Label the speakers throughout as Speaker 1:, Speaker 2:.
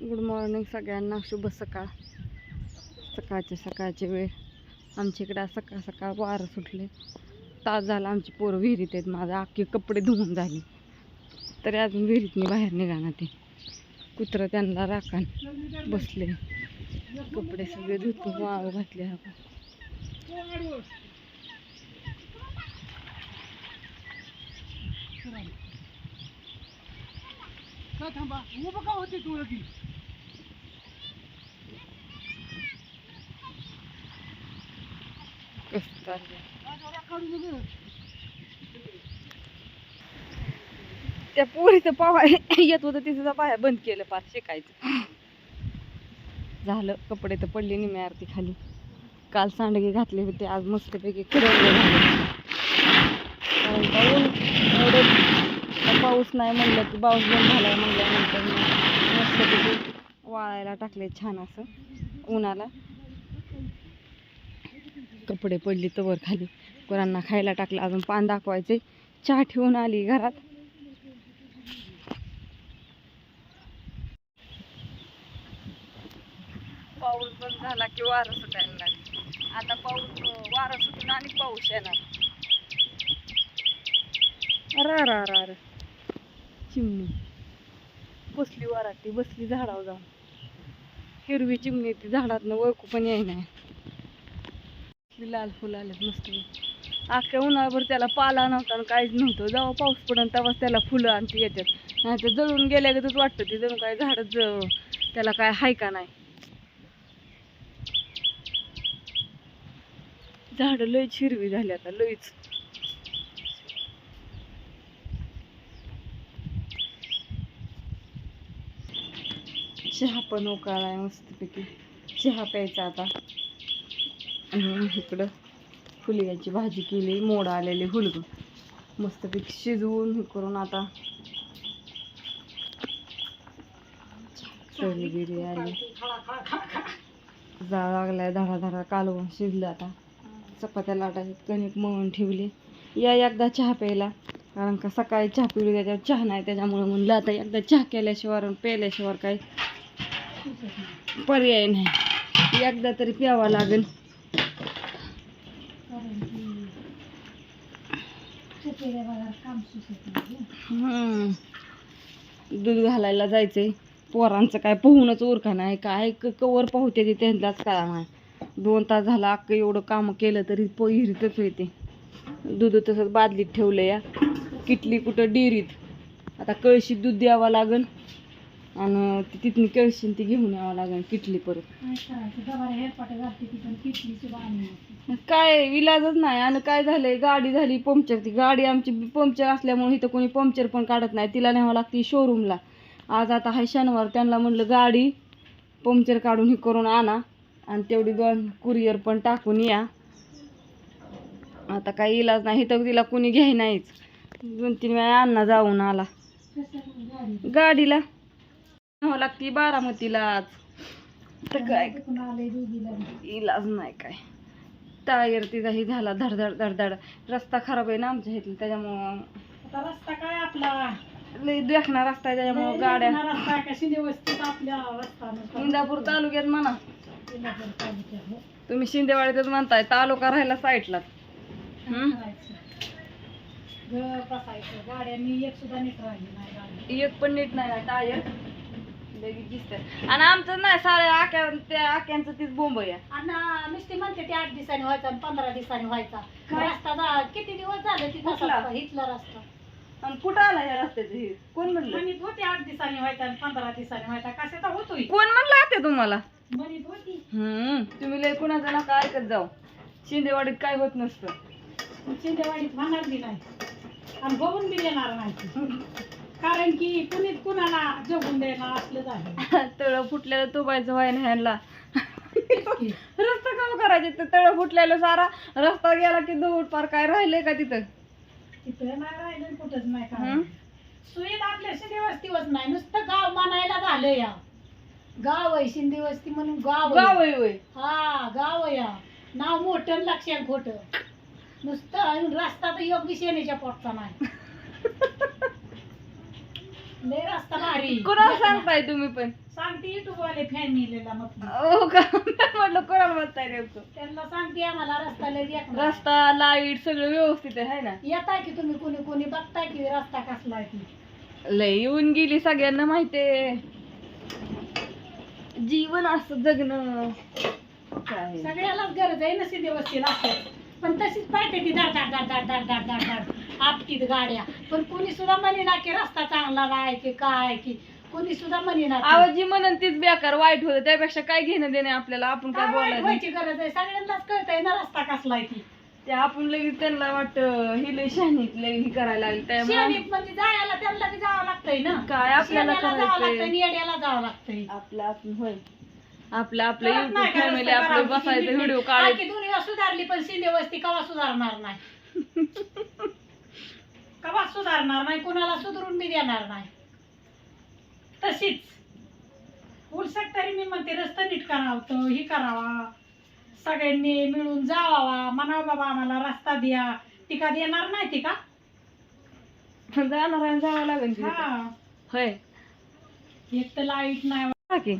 Speaker 1: Good morning सगळ्यांना. शुभ सकाळ. सकाळचे सकाळचे वेळ. आमच्या इकडे सकाळ सकाळ वारं सुटले. तास झाला आमची पोरं विहिरीत आहेत. माझं अख्खे कपडे धुवून झाली. तरी अजून विहिरीतनी बाहेर निघाना ते. कुत्रं त्यांना राखण बसले. कपडे सगळे धुतून वाळू घातले आपण
Speaker 2: का थांबा उभं का होती तू ती
Speaker 1: कसं चाललंय
Speaker 2: काढू नका
Speaker 1: त्या पोरीचं पाहाय येत होतं तिचं पाया बंद केलं पार शिकायचं. झालं कपडे तर पडले निम्या मी आरती खाली. काल सांडगे घातले होते आज मस्तपैकी खरवले कारण का ऊन एवढं पाऊस नाही म्हणलं की पाऊस बंद झालाय म्हणल्यानंतर मस्तपैकी वाळायला टाकले छान असं उन्हाला. कपडे पडले तर वर खाली. पोरांना खायला टाकलं. अजून पान दाखवायचे. चहा ठेवून आली घरात. पाऊस बंद झाला की वारं सुटायला लागेल. आता पाऊस अं, वारं सुटून आणि पाऊस येणार. अरे अरे अरे चिमणी. बसली वराटी बसली झाडावर जाऊन. हिरवी चिमणी ती. झाडातनं ओळखू पण येईना. लाल फुल आलेत मस्त अख्ख्या उन्हाळ्याभर त्याला पाला नव्हता आणि काहीच नव्हतं. जेव्हा पाऊस पडन तेव्हाच त्याला फुलं आणि ती येतात नाही तर जळून गेल्यागतच वाटतं ते जणू काय झाडच त्याला काय हाय का नाही. झाडं लयच हिरवी झाली आता लयच चहा पण उकाळाय मस्तपैकी. चहा प्यायचा आता. इकडं फुलग्याची भाजी केली मोड आलेली हुलगं मस्तपैकी शिजवून हे करून आता चवली बिरी आली जाळ लागलाय धडा धडा कालवून शिजलं आता. चपात्या लाटायचे कणिक मळून ठेवली. या एकदा चहा प्यायला कारण का सकाळी चहा पिली त्याच्यावर चहा नाही त्याच्यामुळे म्हणलं आता एकदा चहा केल्याशिवाय प्यायल्याशिवाय काही पर्याय नाही. एकदा तरी प्यावा लागेल. दूध घालायला जायचंय. पोरांचं काय पोहूनच उरका नाही. काय कवर पोहते ते त्यांनाच कळा नाही दोन तास झाला अख्खं एवढं काम केलं तरी पोहिरीतच येते दूध तसंच बादलीत ठेवलं या. किटली कुठं डेअरीत. आता कळशीत दूध द्यावं लागन. आणि ती तिथून कळशीन ती घेऊन यावं लागेल किटली परत. काय इलाजच नाही आणि काय झालंय? गाडी झाली पंक्चर. ती गाडी आमची पंक्चर असल्यामुळे इथं कोणी पंक्चर पण काढत नाही. तिला न्यावं लागते शोरूमला आज आता हाय शनिवार त्यांना म्हणलं गाडी पंक्चर काढून हे करून आणा. आणि तेवढी दोन कुरिअर पण टाकून या. आता काही इलाज नाही. इथं तिला कोणी घ्याय नाहीच दोन तीन वेळा अण्णा जाऊन आला. गाडीला न्यावं लागते बारामतीला आज तर काय? इलाज नाही काय. टायर तिचा हे झाला धडधड धडधड. रस्ता खराब आहे ना आमच्या इथला त्याच्यामुळं
Speaker 2: रस्ता काय आपला?
Speaker 1: लई देखना रस्ता आहे त्याच्यामुळं गाड्या
Speaker 2: रस्ता आपल्या रस्ता.
Speaker 1: इंदापूर तालुक्यात म्हणा.
Speaker 2: हो.
Speaker 1: तुम्ही शिंदेवाडीतच म्हणताय तालुका राहिला साईडला
Speaker 2: गाड्यांनी एक सुद्धा नीट राहिली नाही गाडी.
Speaker 1: एक पण नीट नाही टायर. लगेच आणि आमचं नाही साऱ्या आक्या त्या आक्यांचं तीच बोंब आहे.
Speaker 2: आणि नुसती म्हणते ते आठ दिवसांनी व्हायचा आणि पंधरा दिवसांनी व्हायचा.
Speaker 1: काय?
Speaker 2: रस्ता जा- किती दिवस झाले की
Speaker 1: कुठला?
Speaker 2: तसा इथला रस्ता.
Speaker 1: आणि कुठं आला ह्या रस्त्याचं हे? कोण म्हणलं?
Speaker 2: म्हणत होते आठ दिवसांनी व्हायचा आणि पंधरा दिवसांनी व्हायचा. कशाचा होतोय?
Speaker 1: कोण म्हणलं आता तुम्हाला?
Speaker 2: म्हणत होती.
Speaker 1: हम्म तुम्ही लय कुणाचं नका ऐकत जाऊ. शिंदेवाडीत काय होत नसतं.
Speaker 2: शिंदेवाडीत म्हणणार बी नाही. आणि बघून बी देणार नाही. कारण की कुणीच कुणाला जगून देणार असलंच आहे.
Speaker 1: तळ फुटलेलं तुबायचं व्हाय ना ह्यांना. रस्ता काम करायचे? ते तळ फुटलेलं सारा रस्ता गेला की दौड पार काय राहिलंय का तिथं?
Speaker 2: तिथं नाही राहिलं कुठंच नाही
Speaker 1: हं?
Speaker 2: काय सुईत आपल्या शिंदे वस्तीवच नाही. नुसतं गाव म्हणायला झालं या. गाव आहे शिंदे वस्ती म्हणून गाव आहे.
Speaker 1: गाव आहे होय.
Speaker 2: हा गाव आहे या. नाव मोठं लक्षात खोट. नुसतं आणि रस्ता तर योग्य शेणीच्या पोटचा नाही. लय रस्ता भारी.
Speaker 1: कोणाला सांगताय तुम्ही पण?
Speaker 2: सांगते युट्यूब वाले फॅमिलीला मग.
Speaker 1: हो का? म्हटलं कोणाला म्हणताय नेमकं?
Speaker 2: त्यांना सांगते आम्हाला रस्ता लय.
Speaker 1: रस्ता लाइट सगळं व्यवस्थित आहे ना?
Speaker 2: येताय की तुम्ही कोणी कोणी बघताय की रस्ता कसला आहे ती.
Speaker 1: लय येऊन गेली सगळ्यांना माहितीये. जीवन असं जगणं. काय?
Speaker 2: सगळ्यालाच गरज आहे नसिदी वस्तीला असते पण तशीच पाहिजे ती दाड दाड दाड दाड दाड दाड दाड दाड आपटीत गाड्या. पण कोणी सुद्धा म्हणे ना की रस्ता चांगला नाही की काय की. कोणी सुद्धा म्हणे ना की-
Speaker 1: आवाज जी म्हणून तीच बेकार वाईट होतं त्यापेक्षा काय घेणं देणे आपल्याला? आपण काय
Speaker 2: काय वाईट
Speaker 1: बोलायचं?
Speaker 2: व्हायची गरज आहे? सगळ्यांनाच कळतंय ना रस्ता कसला आहे ती
Speaker 1: ते आपण लगेच त्यांना वाटतं ही लय शहाणीत लय ही करायला लागली. त्यामुळे
Speaker 2: शहरीत म्हणजे जायला त्यांना बी जावं लागतंय ना.
Speaker 1: काय आपल्याला
Speaker 2: जावं
Speaker 1: करायचंय?
Speaker 2: लागतंय येड्याला जावं लागतंय.
Speaker 1: आपलं आपण होय. आपलं आपलं
Speaker 2: कळत
Speaker 1: युट्यूब
Speaker 2: नाही का
Speaker 1: फॅमिली
Speaker 2: रस्ता
Speaker 1: आपलं बसायचं व्हिडिओ काढायचं
Speaker 2: आखी दुनिया सुधारली पण शिंदे वस्ती कवा सुधारणार नाही? कवा सुधारणार नाही कुणाला सुधरून बी देणार नाही. तशीच. उलसट तरी मी म्हणते रस्ता नीट करावं ही करावा. सगळ्यांनी मिळून जावावा. म्हणा बाबा आम्हाला रस्ता द्या. ती का देणार नाही ती का?
Speaker 1: जाणार आणि जावं लागेल तिथे.
Speaker 2: हा.
Speaker 1: होय.
Speaker 2: एक तर लाइट नाही
Speaker 1: हा की.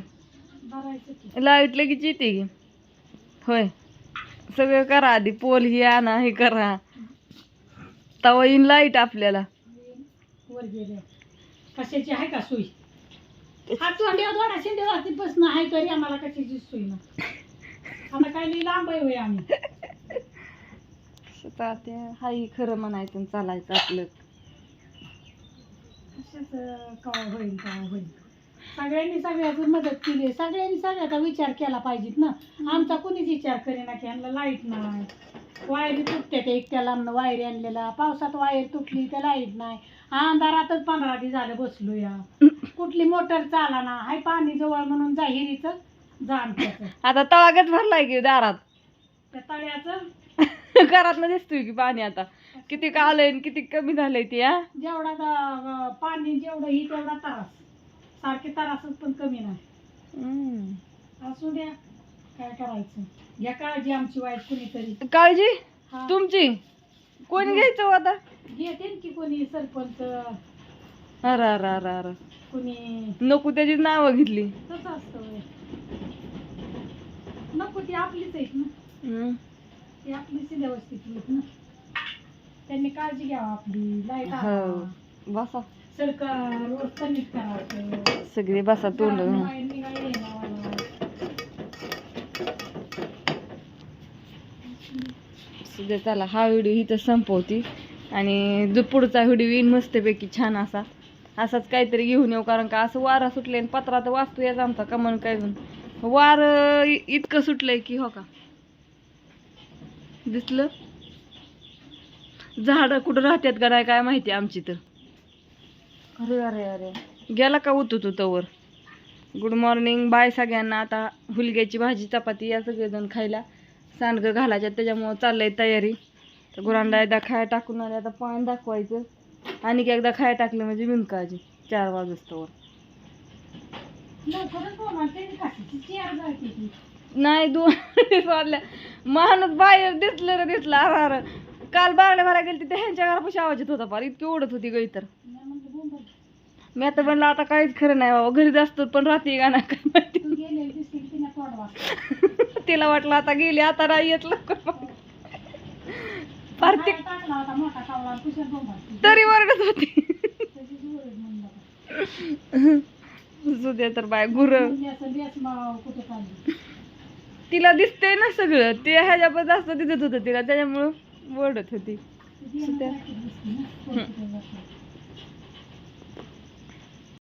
Speaker 2: भरायचं की.
Speaker 1: लाइट लगेच येते की. होय. सगळं करा आधी पोल ही आणा हे करा. तवा येईन लाइट आपल्याला.
Speaker 2: वर गेले कशाची आहे का सोय? हा तोंड्या दोडा शिंदे वाजती बसणं आहे तरी आम्हाला कशाची सोय ना काय लई लांब आहे होय आम्ही.
Speaker 1: स्वतः ते हाही खरं म्हणायचं आणि चालायचं आपलं.
Speaker 2: कशाच कवा होईल कवा होईल सगळ्यांनी सगळ्याची मदत केली सगळ्यांनी सगळ्याचा विचार केला पाहिजेत ना. आमचा कोणीच विचार करेना की यांना लाइट नाही. वायरी तुटते ते एकट्या लांब वायर आणलेला. पावसात वायर तुटली तर लाइट नाही. अंधारातच पंधरा दिवस झालं बसलो या कुठली मोटर चाला ना हाय पाणी जवळ म्हणून जाहिरीचं जाण
Speaker 1: आता तवागच भरलाय की दारात?
Speaker 2: त्या तळ्याचं?
Speaker 1: घरात दिसतोय की पाणी आता. किती का आलंय आणि किती कमी झालंय ते हा?
Speaker 2: जेवढा दा- पाणी जेवढं ही तेवढा तारास. सारखे तारासच पण कमी नाही.
Speaker 1: हम्म.
Speaker 2: असू द्या. काय करायचं? या काळजी आमची वाईट कुणीतरी.
Speaker 1: काळजी?
Speaker 2: हा.
Speaker 1: तुमची? कोणी घ्यायचं हो आता?
Speaker 2: घेते की कोणी सरपंच.
Speaker 1: अरे अरे अरे अरे.
Speaker 2: कोणी
Speaker 1: नको त्याची नावं घेतली.
Speaker 2: तसं असतं होय. नको ती आपलीच आहेत ना.
Speaker 1: हम्म.
Speaker 2: ती आपली व्यवस्थित आहेत ना. त्यांनी काळजी घ्यावा आपली. लाइट
Speaker 1: हो. बसा.
Speaker 2: सरकार रोज कनेक्ट
Speaker 1: सगळे बसा तोंड
Speaker 2: बाहेर निघायला मला.
Speaker 1: सध्या चला हा व्हिडिओ इथं संपवती. आणि जो पुढचा व्हिडिओ येईन मस्तपैकी छान असा. असाच काहीतरी घेऊन येऊ कारण का असं वारा सुटले आणि पत्रा तर वाचतो याच आमचा कमन काय वार इतकं सुटलंय की हो का? दिसलं? झाडं कुठं राहतात का नाही काय माहिती आमची तर. अरे अरे अरे. गेला का उतू तू तवर? गुड मॉर्निंग बाय सगळ्यांना. आता हुलग्याची भाजी चपाती या सगळेजण खायला. सांडगं घालायच्यात त्याच्यामुळं चाललंय तयारी. तर गुरांना एकदा खाया टाकून आले आता पाणी दाखवायचं. आणि एकदा खाया टाकलं म्हणजे बिनकाजी चार वाजस्तवर नाही दोन वाजल्या माणूस बाहेर दिसलं रे दिसलं. अर अर. काल बागड्या भरा गेली तिथे ह्यांच्या घरापाशी आवाज येत होता फार. इतकी ओढत होती गई तर
Speaker 2: मी
Speaker 1: आता म्हणलं आता काहीच खरं नाही बाबा घरी जास्त पण राहते का नाही काय माहिती. तिला वाटलं आता गेली आता नाही येत लवकर
Speaker 2: पार्थिक
Speaker 1: तरी वरडत होती. तर बाय गुर. तिला दिसते ना सगळं. ते ह्याच्याबद्दल जास्त दिसत होतं तिला त्याच्यामुळं वरडत होती.